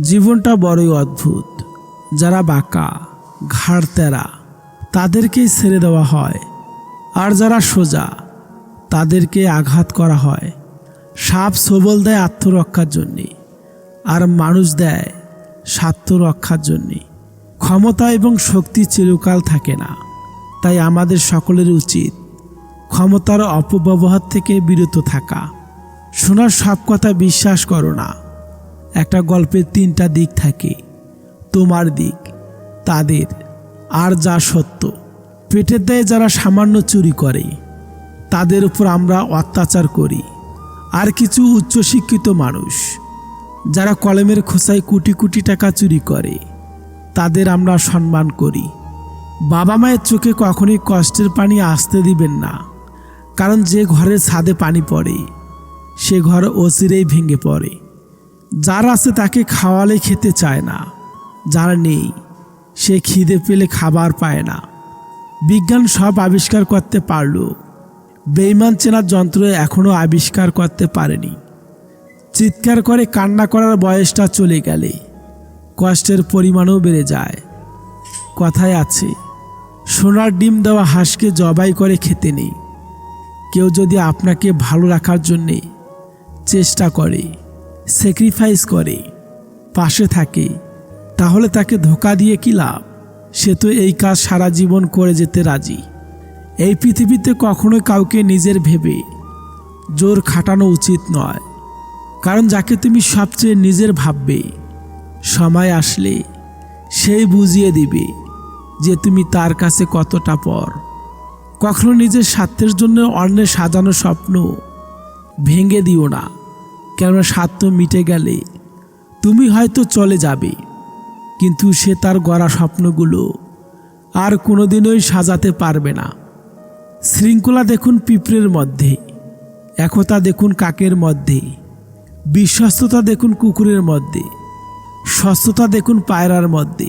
জীবনটা বড়ই অদ্ভুত। যারা বাঁকা, ঘাড় তেরা তাদেরকেই ছেড়ে দেওয়া হয়। আর যারা সোজা, তাদেরকে আঘাত করা হয়। সাপ সবল দেয় আত্মরক্ষার জন্যে, আর মানুষ দেয় স্বার্থ রক্ষার জন্যে। ক্ষমতা এবং শক্তি চিরকাল থাকে না। তাই আমাদের সকলের উচিত ক্ষমতার অপব্যবহার থেকে বিরত থাকা। শোনার সব কথা বিশ্বাস করো না। একটা গল্পের তিনটা দিক থাকে। তোমার দিক, তাদের, আর যা সত্য। পেটের দেয় যারা সামান্য চুরি করে, তাদের উপর আমরা অত্যাচার করি। আর কিছু উচ্চশিক্ষিত মানুষ, যারা কলমের খোসায় কোটি কোটি টাকা চুরি করে, তাদের আমরা সম্মান করি। বাবা মায়ের চোখে কখনোই কষ্টের পানি আসতে দিবেন না, কারণ যে ঘরের ছাদে পানি পড়ে, সে ঘর অচিরেই ভেঙে পড়ে। যার আছে তাকে খাওয়ালে খেতে চায় না। যার নেই, সে খিদে পেলে খাবার পায় না। বিজ্ঞান সব আবিষ্কার করতে পারল। বেইমান চেনার যন্ত্র এখনও আবিষ্কার করতে পারেনি। চিৎকার করে কান্না করার বয়সটা চলে গেলে, কষ্টের পরিমাণও বেড়ে যায়। কথায় আছে, সোনার ডিম দেওয়া হাঁসকে জবাই করে খেতে নেই। কেউ যদি আপনাকে ভালো রাখার জন্যে চেষ্টা করে। স্যাক্রিফাইস করে, পাশে থাকে, তাহলে তাকে ধোকা দিয়ে কি লাভ? সে তো এই কাজ সারা জীবন করে যেতে রাজি। এই পৃথিবীতে কখনোই কাউকে নিজের ভেবে জোর খাটানো উচিত নয়। কারণ যাকে তুমি সবচেয়ে নিজের ভাববে, সময় আসলে সেই বুঝিয়ে দিবে যে তুমি তার কাছে কতটা পর। কখনো নিজের স্বার্থের জন্য অন্যের সাজানো স্বপ্ন ভেঙে দিও না। কেননা স্বার্থ মিটে গেলে। তুমি হয়তো চলে যাবে, কিন্তু সে তার গড়া স্বপ্নগুলো আর কোনোদিনই সাজাতে পারবে না। শৃঙ্খলা দেখুন পিঁপড়ের মধ্যে, একতা দেখুন কাকের মধ্যে, বিশ্বস্ততা দেখুন কুকুরের মধ্যে স্বস্থতা দেখুন পায়রার মধ্যে,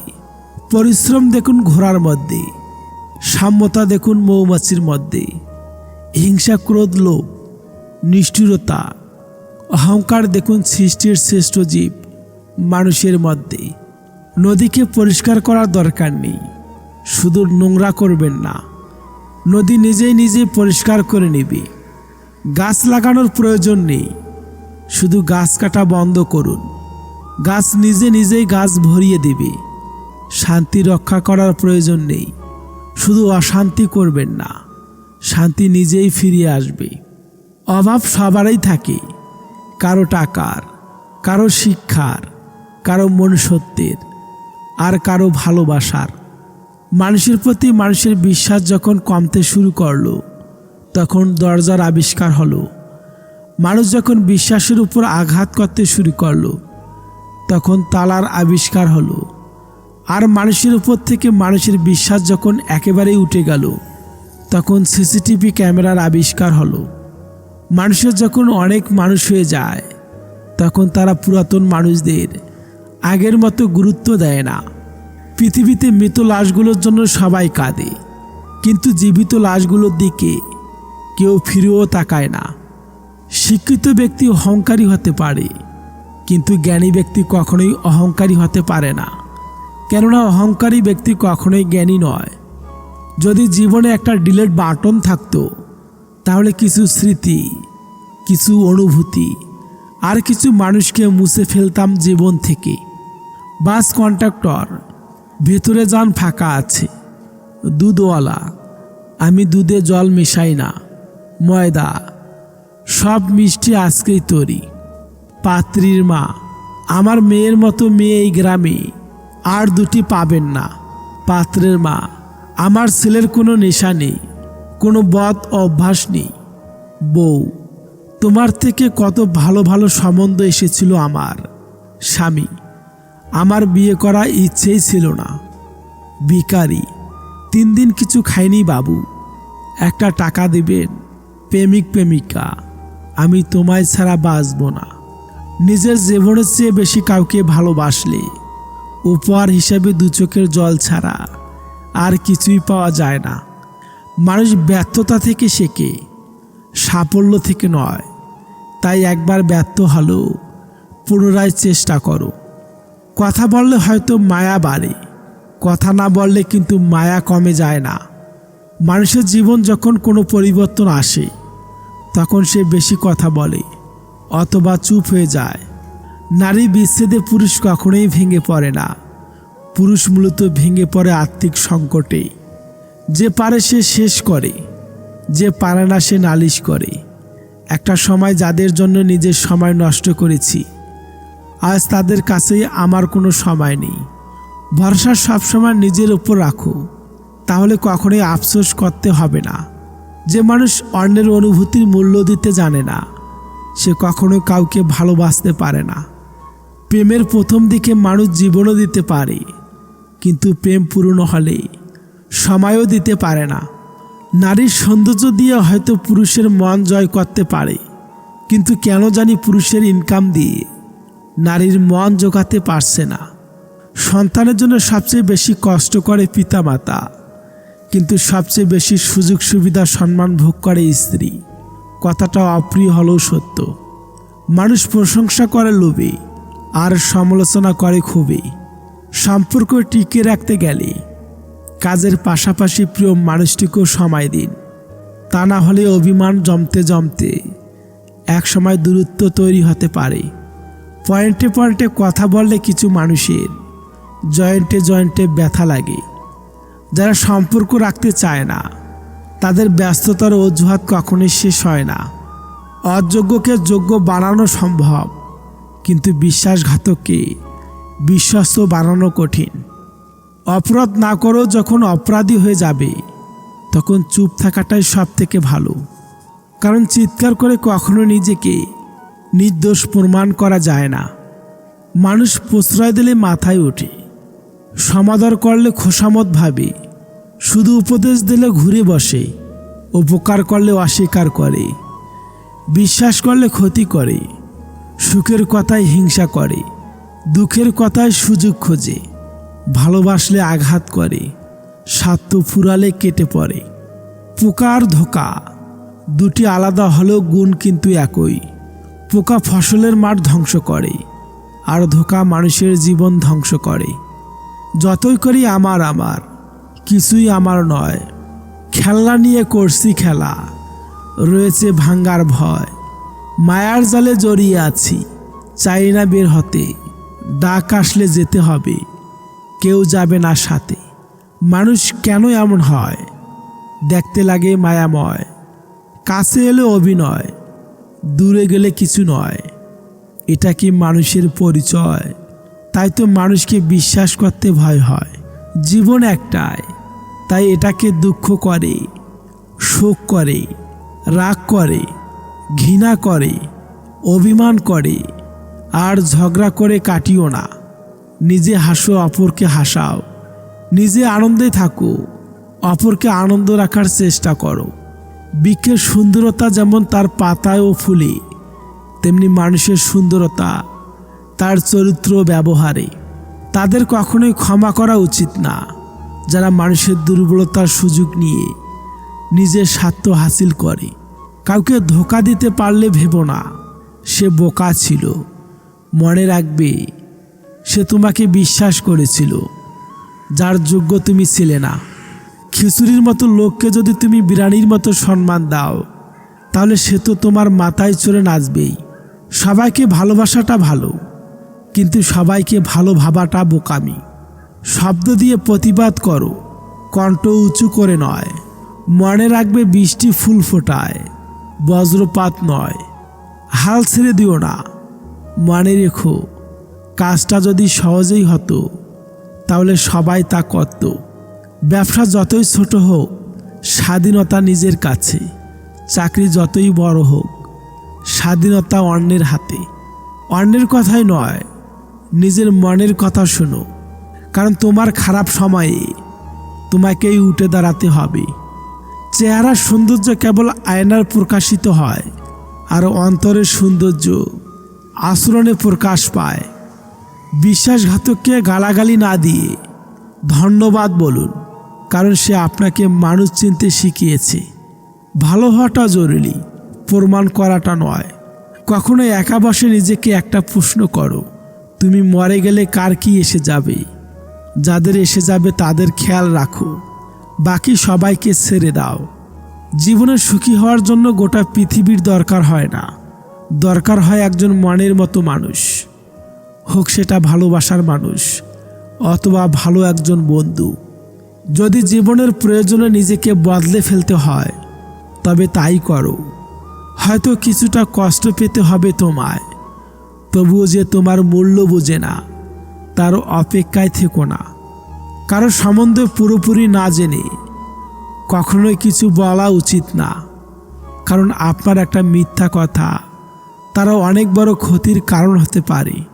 পরিশ্রম দেখুন ঘোড়ার মধ্যে, সাম্যতা দেখুন মৌমাছির মধ্যে, হিংসা, ক্রোধ, লোভ, নিষ্ঠুরতা অহংকার দেখুন সৃষ্টির শ্রেষ্ঠ জীব, মানুষের মধ্যে। নদীকে পরিষ্কার করার দরকার নেই, শুধু নোংরা করবেন না। নদী নিজেই নিজে পরিষ্কার করে নেবে। গাছ লাগানোর প্রয়োজন নেই, শুধু গাছ কাটা বন্ধ করুন। গাছ নিজে নিজেই গাছ ভরিয়ে দেবে। শান্তি রক্ষা করার প্রয়োজন নেই, শুধু অশান্তি করবেন না। শান্তি নিজেই ফিরিয়ে আসবে। অভাব সবারই থাকে। কারও টাকার, কারও শিক্ষার, কারও মনুষ্যত্বের, আর কারও ভালোবাসার। মানুষের প্রতি মানুষের বিশ্বাস যখন কমতে শুরু করল, তখন দরজার আবিষ্কার হলো। মানুষ যখন বিশ্বাসের উপর আঘাত করতে শুরু করল, তখন তালার আবিষ্কার হলো। আর মানুষের উপর থেকে মানুষের বিশ্বাস যখন একেবারেই উঠে গেল, তখন সিসিটিভি ক্যামেরার আবিষ্কার হলো। মানুষের যখন অনেক মানুষ হয়ে যায়, তখন তারা পুরাতন মানুষদের আগের মতো গুরুত্ব দেয় না। পৃথিবীতে মৃত লাশগুলোর জন্য সবাই কাঁদে, কিন্তু জীবিত লাশগুলোর দিকে কেউ ফিরেও তাকায় না। শিক্ষিত ব্যক্তি অহংকারী হতে পারে, কিন্তু জ্ঞানী ব্যক্তি কখনোই অহংকারী হতে পারে না। কেননা অহংকারী ব্যক্তি কখনোই জ্ঞানী নয়। যদি জীবনে একটা ডিলেট বাটন থাকতো তাহলে কিছু স্মৃতি, কিছু অনুভূতি, আর কিছু মানুষকে মুছে ফেলতাম জীবন থেকে। বাস কন্ট্রাক্টর ভেতরে যান ফাঁকা আছে। দুধওয়ালা, আমি দুধে জল মেশাই না। ময়দা, সব মিষ্টি আজকেই তৈরি। পাত্রীর মা, আমার মেয়ের মতো মেয়ে এই গ্রামে, আর দুটি পাবেন না। পাত্রের মা, আমার ছেলের কোনো নেশা নেই। কোনো বদ অভ্যাস নেই। বউ, তোমার থেকে কত ভালো ভালো সম্বন্ধ এসেছিল আমার। স্বামী, আমার বিয়ে করা ইচ্ছেই ছিল না। ভিকারি তিন দিন কিছু খাইনি বাবু। একটা টাকা দেবেন, প্রেমিক প্রেমিকা, আমি তোমায় ছাড়া বাঁচব না। নিজের জীবনের চেয়ে বেশি কাউকে ভালোবাসলে, উপহার হিসেবে দু চোখের জল ছাড়া আর কিছুই পাওয়া যায় না। মানুষ ব্যর্থতা থেকে শেখে, সাফল্য থেকে নয়। তাই একবার ব্যর্থ হলেও পুনরায় চেষ্টা করো। কথা বললে হয়তো মায়া বাড়ে, কথা না বললে কিন্তু মায়া কমে যায় না। মানুষের জীবন যখন কোনো পরিবর্তন আসে, তখন সে বেশি কথা বলে, অথবা চুপ হয়ে যায়। নারী বিচ্ছেদে পুরুষ কখনোই ভেঙে পড়ে না। পুরুষ মূলত ভেঙে পড়ে আর্থিক সংকটে। যে পারে সে শেষ করে, যে পারে না সে নালিশ করে। একটা সময় যাদের জন্য নিজের সময় নষ্ট করেছি, আজ তাদের কাছেই আমার কোনো সময় নেই। ভরসা সবসময় নিজের উপর রাখো, তাহলে কখনোই আফসোস করতে হবে না। যে মানুষ অন্যের অনুভূতির মূল্য দিতে জানে না, সে কখনো কাউকে ভালোবাসতে পারে না। প্রেমের প্রথম দিকে মানুষ জীবনও দিতে পারে, কিন্তু প্রেম পূর্ণ হলে সময়ও দিতে পারে না। নারীর সৌন্দর্য দিয়ে হয়তো পুরুষের মন জয় করতে পারে, কিন্তু কেন জানি পুরুষের ইনকাম দিয়ে নারীর মন জোগাতে পারছে না। সন্তানের জন্য সবচেয়ে বেশি কষ্ট করে পিতামাতা, কিন্তু সবচেয়ে বেশি সুযোগ সুবিধা সম্মান ভোগ করে স্ত্রী। কথাটা অপ্রিয় হলেও সত্য। মানুষ প্রশংসা করে লোভে, আর সমালোচনা করে খুবই সম্পর্ক টিকে রাখতে গেলে কাজের পাশাপাশি প্রিয় মানুষটিকেও সময় দিন। তা না হলে অভিমান জমতে জমতে একসময় দূরত্ব তৈরি হতে পারে। পয়েন্টে পয়েন্টে কথা বললে কিছু মানুষের জয়েন্টে জয়েন্টে ব্যথা লাগে। যারা সম্পর্ক রাখতে চায় না, তাদের ব্যস্ততার অজুহাত কখনোই শেষ হয় না। অযোগ্যকে যোগ্য বানানো সম্ভব, কিন্তু বিশ্বাসঘাতককে বিশ্বস্ত বানানো কঠিন। অপরাধ না করেও যখন অপরাধী হয়ে যাবে, তখন চুপ থাকাটাই সব থেকে ভালো। কারণ চিৎকার করে কখনো নিজেকে নির্দোষ প্রমাণ করা যায় না। মানুষ প্রশ্রয় দিলে মাথায় ওঠে। সমাদর করলে খোসামত ভাবে। শুধু উপদেশ দিলে ঘুরে বসে। উপকার করলে অস্বীকার করে। বিশ্বাস করলে ক্ষতি করে। সুখের কথায় হিংসা করে। দুঃখের কথায় সুযোগ খোঁজে। ভালোবাসলে আঘাত করে, স্বার্থ ফুরালে কেটে পড়ে। পোকার ধোকা, দুটি আলাদা হলেও গুণ কিন্তু একই। পোকা ফসলের মাঠ ধ্বংস করে, আর ধোকা মানুষের জীবন ধ্বংস করে। যতই করি আমার আমার, কিছুই আমার নয়। খেলনা নিয়ে করছি খেলা, রয়েছে ভাঙ্গার ভয়। মায়ার জালে জড়িয়ে আছি, চাই না বের হতে, ডাক আসলে যেতে হবে। কেউ যাবে না সাথে। মানুষ কেন এমন হয়? দেখতে লাগে মায়াময়। কাছে এলে অভিনয়, দূরে গেলে কিছু নয়। এটা কি মানুষের পরিচয়? তাই তো মানুষকে বিশ্বাস করতে ভয় হয়। জীবন একটাই, তাই এটাকে দুঃখ করে, শোক করে, রাগ করে, ঘৃণা করে, অভিমান করে। আর ঝগড়া করে কাটিও না। নিজে হাসো, অপরকে হাসাও। নিজে আনন্দে থাকো, অপরকে আনন্দ রাখার চেষ্টা করো। বৃক্ষের সুন্দরতা যেমন তার পাতায় ও ফুলে, তেমনি মানুষের সুন্দরতা তার চরিত্র ব্যবহারে। তাদের কখনোই ক্ষমা করা উচিত না। যারা মানুষের দুর্বলতার সুযোগ নিয়ে নিজের স্বার্থ হাসিল করে, কাউকে ধোকা দিতে পারলে ভেবো না। সে বোকা ছিল। মনে রাখবে সে তোমাকে বিশ্বাস করেছিল, যার যোগ্য তুমি ছিলে না। খিচুড়ির মতো লোককে যদি তুমি বিরানির মতো সম্মান দাও, তাহলে সে তো তোমার মাথায় চড়ে নাচবেই। সবাইকে ভালোবাসাটা ভালো, কিন্তু সবাইকে ভালো ভাবাটা বোকামি। শব্দ দিয়ে প্রতিবাদ করো, কণ্ঠ উঁচু করে নয়, মনে রাখবে বৃষ্টি ফুল ফোটায়, বজ্রপাত নয়। হাল ছেড়ে দিও না, মনে রেখো। কাজটা যদি সহজেই হতো, তাহলে সবাই তা করত। ব্যবসা যতই ছোট হোক, স্বাধীনতা নিজের কাছে, চাকরি যতই বড় হোক, স্বাধীনতা অন্যের হাতে। অন্যের কথাই নয়, নিজের মনের কথা শোনো, কারণ তোমার খারাপ সময়ে তোমাকেই উঠে দাঁড়াতে হবে। চেহারার সৌন্দর্য কেবল আয়নার প্রকাশিত হয়, আর অন্তরের সৌন্দর্য আচরণে প্রকাশ পায়। বিশ্বাসঘাতককে গালাগালি না দিয়ে ধন্যবাদ বলুন, কারণ সে আপনাকে মানুষ চিনতে শিখিয়েছে। ভালো হওয়াটা জরুরি, প্রমাণ করাটা নয়। কখনো একা বসে নিজেকে একটা প্রশ্ন করো, তুমি মরে গেলে কার কি এসে যাবে? যাদের এসে যাবে তাদের খেয়াল রাখো, বাকি সবাইকে ছেড়ে দাও। জীবনে সুখী হওয়ার জন্য গোটা পৃথিবীর দরকার হয় না। দরকার হয় একজন মনের মতো মানুষ। হোক সেটা ভালোবাসার মানুষ অথবা ভালো একজন বন্ধু। যদি জীবনের প্রয়োজনে নিজেকে বদলে ফেলতে হয়, তবে তাই করো। হয়তো কিছুটা কষ্ট পেতে হবে তোমায়, তবুও যে তোমার মূল্য বোঝে না, তার অপেক্ষায় থেকো না। কারও সম্বন্ধে পুরোপুরি না জেনে, কখনোই কিছু বলা উচিত না। কারণ আপনার একটা মিথ্যা কথা তারা অনেক বড় ক্ষতির কারণ হতে পারে।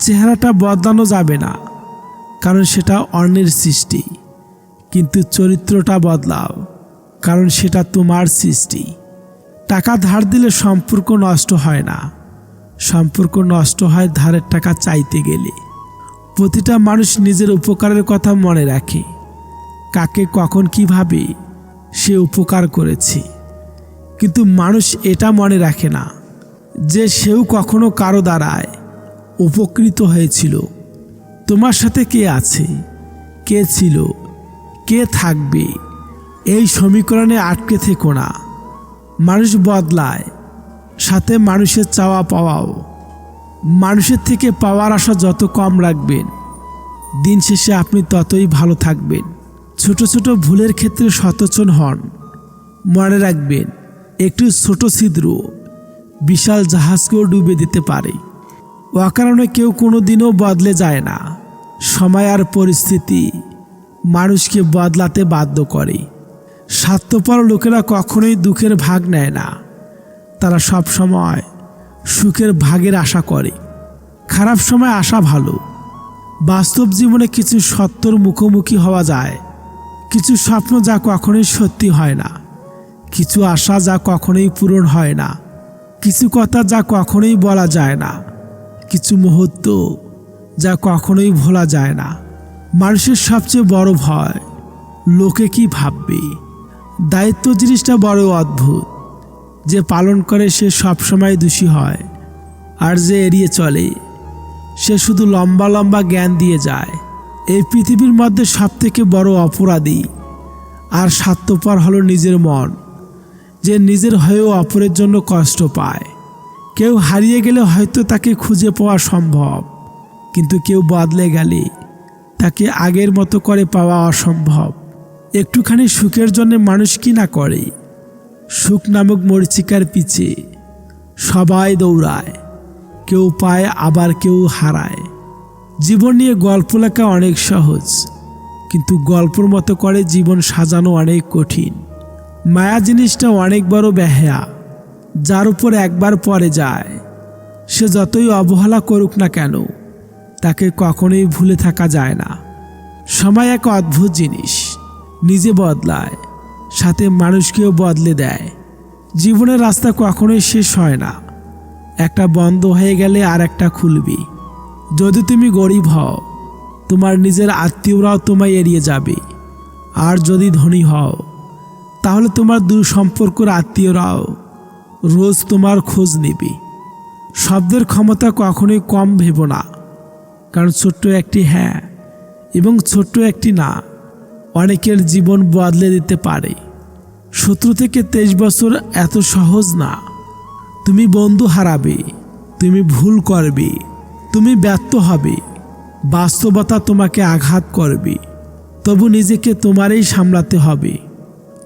চেহারাটা বদলানো যাবে না, কারণ সেটা অন্যের সৃষ্টি। কিন্তু চরিত্রটা বদলাও, কারণ সেটা তোমার সৃষ্টি। টাকা ধার দিলে সম্পর্ক নষ্ট হয় না। সম্পর্ক নষ্ট হয় ধারের টাকা চাইতে গেলে। প্রতিটা মানুষ নিজের উপকারের কথা মনে রাখে। কাকে কখন কীভাবে সে উপকার করেছে। কিন্তু মানুষ এটা মনে রাখে না যে সেও কখনো কারও দ্বারায় উপকৃত হয়েছিল। তোমার সাথে কে আছে? কে ছিল? কে থাকবে? এই সমীকরণে আটকে থেকো না। মানুষ বদলায়, সাথে মানুষের চাওয়া পাওয়াও। মানুষের থেকে পাওয়ার আশা যত কম রাখবেন, দিন শেষে আপনি ততই ভালো থাকবেন। ছোট ছোট ভুলের ক্ষেত্রে সচেতন হন। মনে রাখবেন, একটু ছোট ছিদ্র, বিশাল জাহাজকেও ডুবে দিতে পারে। অকারণে কেউ কোনো দিনও বদলে যায় না। সময় আর পরিস্থিতি মানুষকে বদলাতে বাধ্য করে। স্বার্থপর লোকেরা কখনোই দুঃখের ভাগ নেয় না। তারা সব সময় সুখের ভাগের আশা করে। খারাপ সময় আসা ভালো। বাস্তব জীবনে কিছু সত্যর মুখোমুখি হওয়া যায়। কিছু স্বপ্ন যা কখনোই সত্যি হয় না। কিছু আশা যা কখনোই পূরণ হয় না। কিছু কথা যা কখনোই বলা যায় না। কিছু মুহূর্ত যা কখনোই ভোলা যায় না। মানুষের সবচেয়ে বড় ভয়, লোকে কি ভাববে? দায়িত্ব জিনিসটা বড় অদ্ভুত। যে পালন করে সে সবসময় দোষী হয়, আর যে এড়িয়ে চলে, সে শুধু লম্বা লম্বা জ্ঞান দিয়ে যায়। এই পৃথিবীর মধ্যে সবথেকে বড় অপরাধী আর স্বার্থপর হলো নিজের মন। যে নিজের হয়েও অপরের জন্য কষ্ট পায়। কেউ হারিয়ে গেলে হয়তো তাকে খুঁজে পাওয়া সম্ভব, কিন্তু কেউ বদলে গেলে তাকে আগের মতো করে পাওয়া অসম্ভব। একটুখানি সুখের জন্য মানুষ কি না করে? সুখ নামক মরিচিকার পিছে সবাই দৌড়ায়, কেউ পায়, আবার কেউ হারায়। জীবন নিয়ে গল্প লেখা অনেক সহজ, কিন্তু গল্পর মতো করে জীবন সাজানো অনেক কঠিন। মায়া জিনিসটা অনেক বড় ব্যাহা যার উপর একবার পরে যায়, সে যতই অবহেলা করুক না কেন, তাকে কখনোই ভুলে থাকা যায় না। সময় এক অদ্ভুত জিনিস, নিজে বদলায়, সাথে মানুষকেও বদলে দেয়। জীবনের রাস্তা কখনোই শেষ হয় না। একটা বন্ধ হয়ে গেলে আর একটা খুলবি। যদি তুমি গরিব হও, তোমার নিজের আত্মীয়রাও তোমায় এড়িয়ে যাবে। আর যদি ধনী হও, তাহলে তোমার দূর সম্পর্কের আত্মীয়রাও রোজ তোমার খোঁজ নেবে। শব্দের ক্ষমতা কখনোই কম ভেব না। কারণ ছোট্ট একটি হ্যাঁ এবং ছোট্ট একটি না অনেকের জীবন বদলে দিতে পারে। সতেরো থেকে তেইশ বছর এত সহজ না। তুমি বন্ধু হারাবে, তুমি ভুল করবে, তুমি ব্যর্থ হবে, বাস্তবতা তোমাকে আঘাত করবে, তবু নিজেকে তোমারই সামলাতে হবে।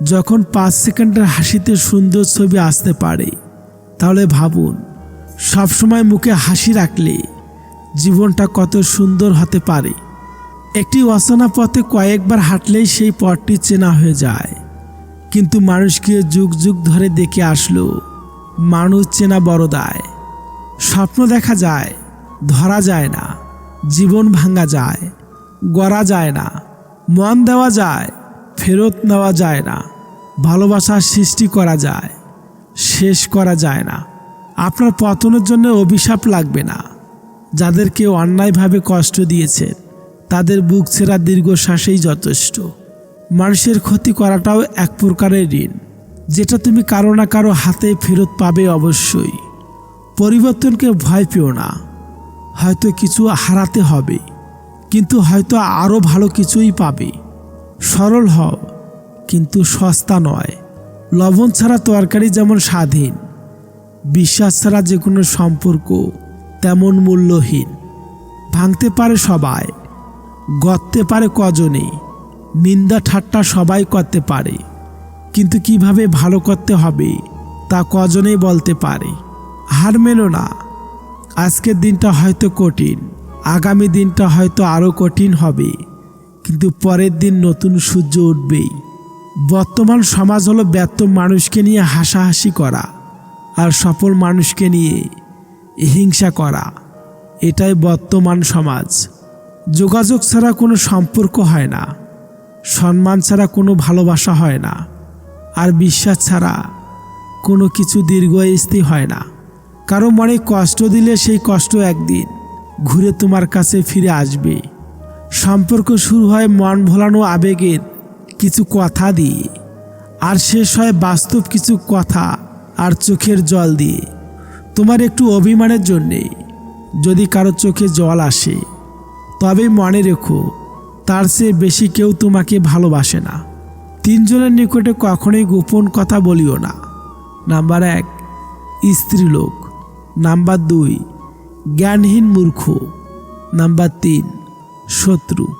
যখন পাঁচ সেকেন্ডের হাসিতে সুন্দর ছবি আসতে পারে, তাহলে ভাবুন, সবসময় মুখে হাসি রাখলে জীবনটা কত সুন্দর হতে পারে। একটি অচেনা পথে কয়েকবার হাঁটলেই সেই পথটি চেনা হয়ে যায়। কিন্তু মানুষকে যুগ যুগ ধরে দেখে আসলো, মানুষ চেনা বড় দায় স্বপ্ন দেখা যায়, ধরা যায় না, জীবন ভাঙা যায়, গড়া যায় না, মন দেওয়া যায় ফেরত নেওয়া যায় না। ভালোবাসার সৃষ্টি করা যায়, শেষ করা যায় না। আপনার পতনের জন্য অভিশাপ লাগবে না। যাদেরকে অন্যায়ভাবে কষ্ট দিয়েছেন তাদের বুক ছেঁড়া দীর্ঘশ্বাসেই যথেষ্ট। মানুষের ক্ষতি করাটাও এক প্রকারের ঋণ, যেটা তুমি কারও না কারও হাতে ফেরত পাবে অবশ্যই। পরিবর্তনকে ভয় পেও না। হয়তো কিছু হারাতে হবে, কিন্তু হয়তো আরও ভালো কিছুই পাবে। সরল হও, কিন্তু সস্তা নয়। লবণ ছাড়া তরকারি যেমন স্বাধীন, বিশ্বাস ছাড়া যে কোনো সম্পর্ক তেমন মূল্যহীন। ভাঙতে পারে সবাই, গড়তে পারে কজনে, নিন্দা ঠাট্টা সবাই করতে পারে। কিন্তু কীভাবে ভালো করতে হবে, তা কজনেই বলতে পারে। হার মেনো না, আজকের দিনটা হয়তো কঠিন, আগামী দিনটা হয়তো আরও কঠিন হবে। কিন্তু পরের দিন নতুন সূর্য উঠবেই। বর্তমান সমাজ হলো ব্যর্থ মানুষকে নিয়ে হাসাহাসি করা আর সফল মানুষকে নিয়ে হিংসা করা। এটাই বর্তমান সমাজ। যোগাযোগ ছাড়া কোনো সম্পর্ক হয় না। সম্মান ছাড়া কোনো ভালোবাসা হয় না। আর বিশ্বাস ছাড়া কোনো কিছু দীর্ঘস্থায়ী হয় না। কারও মনে কষ্ট দিলে সেই কষ্ট একদিন ঘুরে তোমার কাছে ফিরে আসবে। সম্পর্ক শুরু হয় মন ভোলানো আবেগের কিছু কথা দিয়ে, আর শেষ হয় বাস্তব কিছু কথা আর চোখের জল দিয়ে। তোমার একটু অভিমানের জন্যে যদি কারও চোখে জল আসে, তবে মনে রেখো, তার চেয়ে বেশি কেউ তোমাকে ভালোবাসে না। তিনজনের নিকটে কখনোই গোপন কথা বলিও না। নাম্বার এক, স্ত্রীলোক। নাম্বার দুই, জ্ঞানহীন মূর্খ। নাম্বার তিন শত্রু।